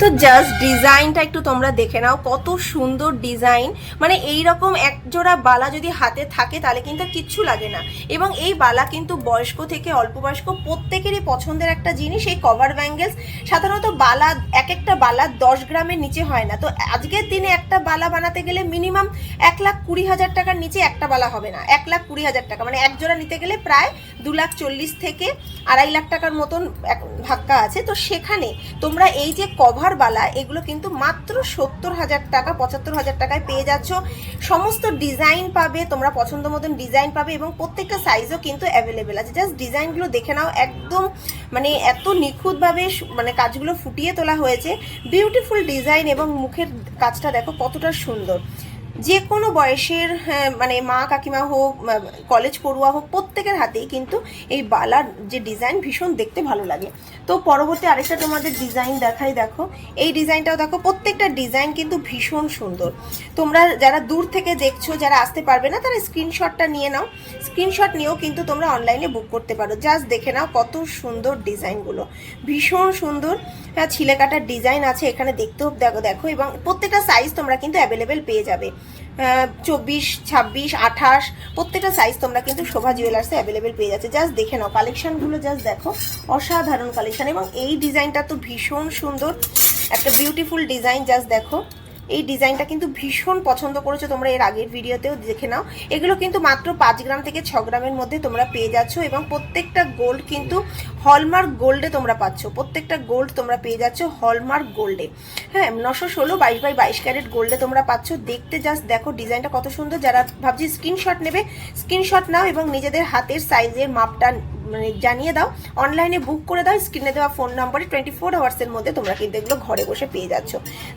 তো জাস্ট ডিজাইনটা একটু তোমরা দেখে নাও, কত সুন্দর ডিজাইন মানে এই রকম এক জোড়া বালা যদি হাতে থাকে, তাহলে কিন্তু কিচ্ছু লাগে না। এবং এই বালা কিন্তু বয়স্ক থেকে অল্প বয়স্ক প্রত্যেকেরই পছন্দের একটা জিনিস, এই কভার ব্যাঙ্গেলস সাধারণত বালা এক একটা বালা দশ গ্রামের নিচে হয় না। তো আজকের দিনে একটা বালা বানাতে গেলে মিনিমাম এক লাখ কুড়ি হাজার টাকার নিচে একটা বালা হবে না। এক লাখ কুড়ি হাজার টাকা। মানে এক জোড়া নিতে গেলে প্রায় দু লাখ চল্লিশ থেকে আড়াই লাখ টাকার মতন ধাক্কা আছে। তো সেখানে তোমরা এই যে কভার বালা, এগুলো কিন্তু মাত্র সত্তর হাজার টাকা, পঁচাত্তর হাজার টাকায় পেয়ে যাচ্ছ। সমস্ত ডিজাইন পাবে, তোমরা পছন্দ মতন ডিজাইন পাবে এবং প্রত্যেকটা সাইজও কিন্তু অ্যাভেলেবেল আছে। জাস্ট ডিজাইনগুলো দেখে নাও, একদম মানে এত নিখুঁতভাবে মানে কাজগুলো ফুটিয়ে তোলা হয়েছে। বিউটিফুল ডিজাইন এবং মুখের কাজটা দেখো কতটা সুন্দর। যে কোনো বয়সের হ্যাঁ, মানে মা কাকিমা হোক কলেজ পড়ুয়া হোক প্রত্যেকের হাতেই কিন্তু এই বালার যে ডিজাইন ভীষণ দেখতে ভালো লাগে। তো পরবর্তী আরেকটা তোমাদের ডিজাইন দেখাই দেখো। এই ডিজাইনটাও দেখো প্রত্যেকটা ডিজাইন কিন্তু ভীষণ সুন্দর। তোমরা যারা দূর থেকে দেখছ যারা আসতে পারবে না তারা স্ক্রিনশটটা নিয়ে নাও। স্ক্রিনশট নিয়েও কিন্তু তোমরা অনলাইনে বুক করতে পারো। জাস্ট দেখে নাও কত সুন্দর ডিজাইনগুলো ভীষণ সুন্দর হ্যাঁ ছিলে কাটার ডিজাইন আছে এখানে দেখতেও দেখো দেখো এবং প্রত্যেকটা সাইজ তোমরা কিন্তু অ্যাভেলেবেল পেয়ে যাবে। চব্বিশ, ছাব্বিশ, আঠাশ, প্রত্যেকটা সাইজ তোমরা কিন্তু শোভা জুয়েলার্সে অ্যাভেলেবেল পেয়ে যাচ্ছে। জাস্ট দেখে নাও কালেকশানগুলো জাস্ট দেখো, অসাধারণ কালেকশান এবং এই ডিজাইনটা তো ভীষণ সুন্দর, একটা বিউটিফুল ডিজাইন জাস্ট দেখো। এই ডিজাইনটা কিন্তু ভীষণ পছন্দ করেছ তোমরা এর আগের ভিডিওতেও দেখে নাও। এগুলো কিন্তু মাত্র পাঁচ গ্রাম থেকে ছ গ্রামের মধ্যে তোমরা পেয়ে যাচ্ছ এবং প্রত্যেকটা গোল্ড কিন্তু হলমার্ক গোল্ডে তোমরা পাচ্ছ। প্রত্যেকটা গোল্ড তোমরা পেয়ে যাচ্ছ হলমার্ক গোল্ডে হ্যাঁ নশো ষোলো বাইশ বাই বাইশ ক্যারেট গোল্ডে তোমরা পাচ্ছ। দেখতে জাস্ট দেখো ডিজাইনটা কত সুন্দর। যারা ভাবছি স্ক্রিনশট নেবে স্ক্রিনশট নাও এবং নিজেদের হাতের সাইজের মাপটা মানে জানিয়ে দাও অনলাইনে বুক করে দাও স্ক্রিনে দেওয়া ফোন নাম্বারে টোয়েন্টি ফোর আওয়ার্সের মধ্যে তোমরা কিন্তু এগুলো ঘরে বসে পেয়ে যাচ্ছ।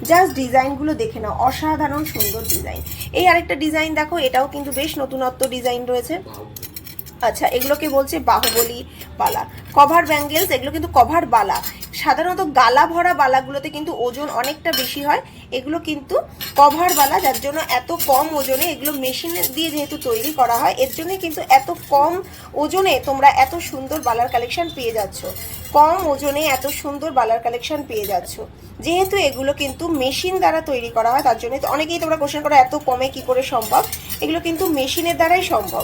জাস্ট ডিজাইনগুলো দেখে নাও, অসাধারণ সুন্দর ডিজাইন এই আরেকটা ডিজাইন দেখো, এটাও কিন্তু বেশ নতুনত্ব ডিজাইন রয়েছে। আচ্ছা এগুলোকে বলছে বাহুবলী বালা। কভার ব্যাঙ্গেলস এগুলো কিন্তু কভার বালা। সাধারণত গালা ভরা বালাগুলোতে কিন্তু ওজন অনেকটা বেশি হয়। এগুলো কিন্তু কভার বালা, যার জন্য এত কম ওজনে এগুলো মেশিন দিয়ে যেহেতু তৈরি করা হয়, এর জন্য কিন্তু এত কম ওজনে তোমরা এত সুন্দর বালার কালেকশন পেয়ে যাচ্ছ। কম ওজনে এত সুন্দর বালার কালেকশন পেয়ে যাচ্ছ। যেহেতু এগুলো কিন্তু মেশিন দ্বারা তৈরি করা হয়, তার জন্য অনেকেই তোমরা কোশ্চেন করো, এত কমে কি করে সম্ভব? এগুলো কিন্তু মেশিনের দ্বারাই সম্ভব।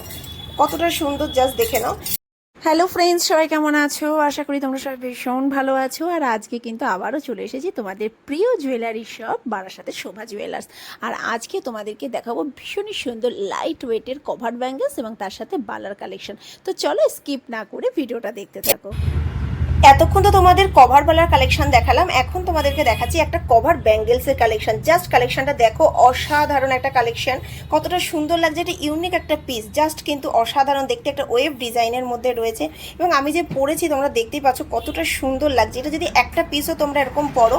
কতটা সুন্দর জাস্ট দেখে নাও। হ্যালো ফ্রেন্ডস সবাই কেমন আছো? আশা করি তোমরা সবাই ভীষণ ভালো আছো। আর আজকে কিন্তু আবারও চলে এসেছি তোমাদের প্রিয় জুয়েলারি শপ বারাসাতের শোভা জুয়েলার্স আর আজকে তোমাদেরকে দেখাবো ভীষণই সুন্দর লাইট ওয়েটের কভার ব্যাঙ্গেলস এবং তার সাথে বালার কালেকশন তো চলো স্কিপ না করে ভিডিওটা দেখতে থাকো। এতক্ষণ তো তোমাদের কভার বালার কালেকশন দেখালাম, এখন তোমাদেরকে দেখাচ্ছি একটা কভার ব্যাঙ্গেলসের কালেকশন জাস্ট কালেকশনটা দেখো, অসাধারণ একটা কালেকশন কতটা সুন্দর লাগছে, এটা ইউনিক একটা পিস জাস্ট কিন্তু অসাধারণ দেখতে একটা ওয়েব ডিজাইনের মধ্যে রয়েছে। এবং আমি যে পরেছি, তোমরা দেখতেই পাচ্ছ কতটা সুন্দর লাগছে। এটা যদি একটা পিসও তোমরা এরকম পরো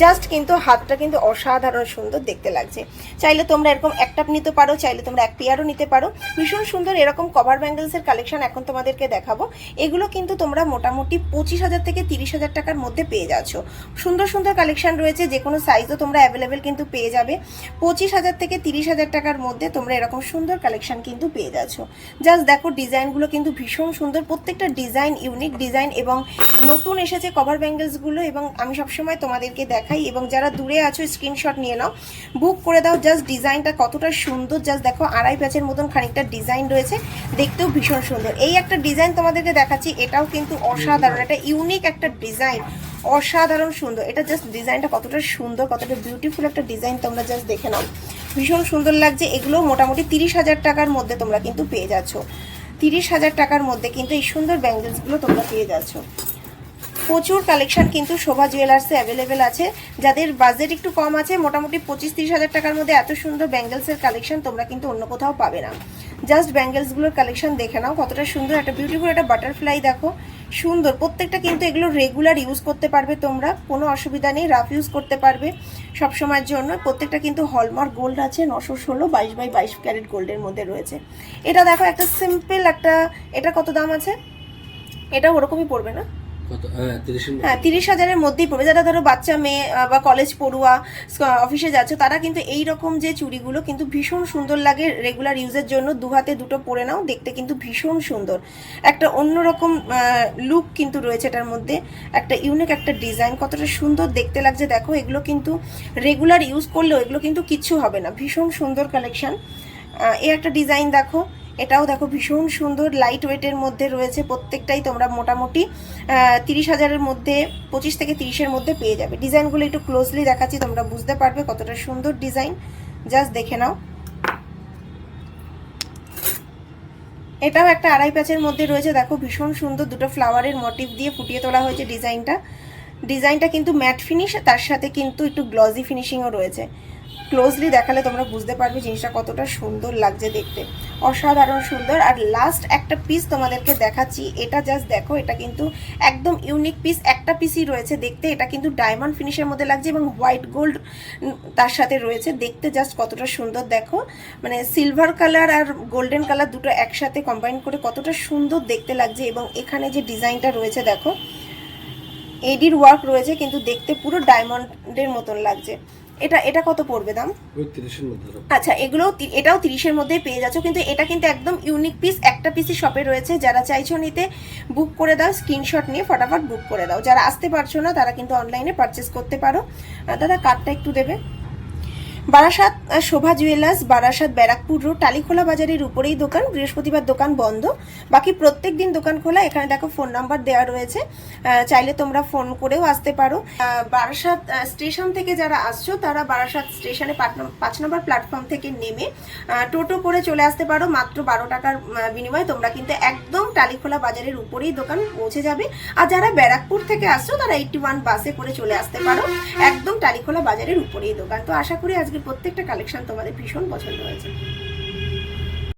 জাস্ট কিন্তু হাতটা কিন্তু অসাধারণ সুন্দর দেখতে লাগছে। চাইলে তোমরা এরকম একটা নিতে পারো, চাইলে তোমরা এক পেয়ারও নিতে পারো। ভীষণ সুন্দর এরকম কভার ব্যাঙ্গেলসের কালেকশন এখন তোমাদেরকে দেখাবো। এগুলো কিন্তু তোমরা মোটামুটি পঁচিশ হাজার থেকে তিরিশ হাজার টাকার মধ্যে পেয়ে যাচ্ছ। সুন্দর সুন্দর কালেকশন রয়েছে যে কোনো সাইজও তোমরা অ্যাভেলেবেল কিন্তু পেয়ে যাবে। পঁচিশ হাজার থেকে তিরিশ হাজার টাকার মধ্যে তোমরা এরকম সুন্দর কালেকশন কিন্তু পেয়ে যাচ্ছ। জাস্ট দেখো ডিজাইনগুলো কিন্তু ভীষণ সুন্দর প্রত্যেকটা ডিজাইন ইউনিক ডিজাইন এবং নতুন এসেছে কভার ব্যাঙ্গেলসগুলো এবং আমি সবসময় তোমাদেরকে দেখাই এবং যারা দূরে আছো স্ক্রিনশট নিয়ে নাও। বুক করে দাও জাস্ট ডিজাইনটা কতটা সুন্দর। জাস্ট দেখো আড়াই প্যাচের মতন খানিকটা ডিজাইন রয়েছে দেখতেও ভীষণ সুন্দর। এই একটা ডিজাইন তোমাদেরকে দেখাচ্ছি এটাও কিন্তু অসাধারণ একটা ইউনিক একটা ডিজাইন অসাধারণ সুন্দর। এটা জাস্ট ডিজাইনটা কতটা সুন্দর, কতটা বিউটিফুল একটা ডিজাইন তোমরা জাস্ট দেখে নাও। ভীষণ সুন্দর লাগছে, এগুলো মোটামুটি তিরিশ হাজার টাকার মধ্যে তোমরা কিন্তু পেয়ে যাচ্ছ। তিরিশ হাজার টাকার মধ্যে কিন্তু এই সুন্দর ব্যাঙ্গেলসগুলো তোমরা পেয়ে যাচ্ছ। প্রচুর কালেকশন কিন্তু শোভা জুয়েলার্সে অ্যাভেলেবেল আছে। যাদের বাজেট একটু কম আছে, মোটামুটি পঁচিশ তিরিশ হাজার টাকার মধ্যে এত সুন্দর ব্যাঙ্গেলসের কালেকশন তোমরা কিন্তু অন্য কোথাও পাবে না। জাস্ট ব্যাঙ্গেলসগুলোর কালেকশন দেখে নাও, কতটা সুন্দর, একটা বিউটিফুল একটা বাটারফ্লাই দেখো। সুন্দর, প্রত্যেকটা কিন্তু এগুলো রেগুলার ইউজ করতে পারবে তোমরা, কোনো অসুবিধা নেই রাফ ইউজ করতে পারবে। সব সময়ের জন্য প্রত্যেকটা কিন্তু হলমার্ক গোল্ড আছে, নশো ষোলো, বাইশ বাই বাইশ ক্যারেট গোল্ডের মধ্যে রয়েছে। এটা দেখো একটা সিম্পল একটা, এটা কত দাম আছে? এটা ওরকমই পড়বে না? হ্যাঁ হ্যাঁ তিরিশ হাজারের মধ্যেই পড়বে। যারা ধরো বাচ্চা মেয়ে বা কলেজ পড়ুয়া অফিসে যাচ্ছে, তারা কিন্তু এই রকম যে চুড়িগুলো কিন্তু ভীষণ সুন্দর লাগে রেগুলার ইউজের জন্য। দু হাতে দুটো পরে নাও, দেখতে কিন্তু ভীষণ সুন্দর। একটা অন্যরকম লুক কিন্তু রয়েছে এটার মধ্যে। একটা ইউনিক একটা ডিজাইন কতটা সুন্দর দেখতে লাগছে। দেখো, এগুলো কিন্তু রেগুলার ইউজ করলেও এগুলো কিন্তু কিচ্ছু হবে না। ভীষণ সুন্দর কালেকশন এই একটা ডিজাইন দেখো। এটাও দেখো ভীষণ সুন্দর লাইট ওয়েটের মধ্যে রয়েছে। প্রত্যেকটাই তোমরা মোটামুটি তিরিশ হাজারের মধ্যে, পঁচিশ থেকে তিরিশের মধ্যে পেয়ে যাবে। ডিজাইনগুলো একটু ক্লোজলি দেখাচ্ছি, তোমরা বুঝতে পারবে কতটা সুন্দর ডিজাইন জাস্ট দেখে নাও। এটাও একটা আড়াই প্যাচের মধ্যে রয়েছে। দেখো ভীষণ সুন্দর দুটো ফ্লাওয়ারের মোটিভ দিয়ে ফুটিয়ে তোলা হয়েছে ডিজাইনটা ডিজাইনটা কিন্তু ম্যাট ফিনিশ তার সাথে কিন্তু একটু গ্লজি ফিনিশিংও রয়েছে। ক্লোজলি দেখালে তোমরা বুঝতে পারবে জিনিসটা কতটা সুন্দর লাগছে দেখতে। অসাধারণ সুন্দর। আর লাস্ট একটা পিস তোমাদেরকে দেখাচ্ছি। এটা জাস্ট দেখো, এটা কিন্তু একদম ইউনিক পিস একটা পিসই রয়েছে দেখতে, এটা কিন্তু ডায়মন্ড ফিনিশের মধ্যে লাগছে এবং হোয়াইট গোল্ড তার সাথে রয়েছে। দেখতে জাস্ট কতটা সুন্দর দেখো। মানে সিলভার কালার আর গোল্ডেন কালার দুটো একসাথে কম্বাইন করে কতটা সুন্দর দেখতে লাগছে এবং এখানে যে ডিজাইনটা রয়েছে দেখো, এডির ওয়ার্ক রয়েছে, কিন্তু দেখতে পুরো ডায়মন্ডের মতন লাগছে। এটা এটা কত পড়বে দাম? আচ্ছা এগুলো এটাও তিরিশের মধ্যে পেয়ে যাচ্ছ কিন্তু এটা কিন্তু একদম ইউনিক পিস একটা পিসই শপে রয়েছে। যারা চাইছো নিতে বুক করে দাও স্ক্রিনশট নিয়ে ফটাফট বুক করে দাও। যারা আসতে পারছ না তারা কিন্তু অনলাইনে পারচেস করতে পারো। দাদা কার্ডটা একটু দেবে। বারাসাত শোভা জুয়েলার্স, বারাসাত ব্যারাকপুর রোড, টালিখোলা বাজারের উপরেই দোকান, বৃহস্পতিবার দোকান বন্ধ। বাকি প্রত্যেক দিন দোকান খোলা, এখানে দেখো ফোন নাম্বার দেওয়া রয়েছে। চাইলে তোমরা ফোন করেও আসতে পারো। বারাসাত স্টেশন থেকে যারা আসছো, তারা বারাসাত স্টেশনে পাঁচ নম- পাঁচ নম্বর প্ল্যাটফর্ম থেকে নেমে টোটো করে চলে আসতে পারো। মাত্র বারো টাকার বিনিময়ে তোমরা কিন্তু একদম টালিখোলা বাজারের উপরেই দোকান পৌঁছে যাবে। আর যারা ব্যারাকপুর থেকে আসছো, তারা এইটি ওয়ান বাসে করে চলে আসতে পারো। একদম টালিখোলা বাজারের উপরেই দোকান। তো আশা করি আজকে প্রত্যেকটা কালেকশন তোমাদের ভীষণ পছন্দ হয়েছে।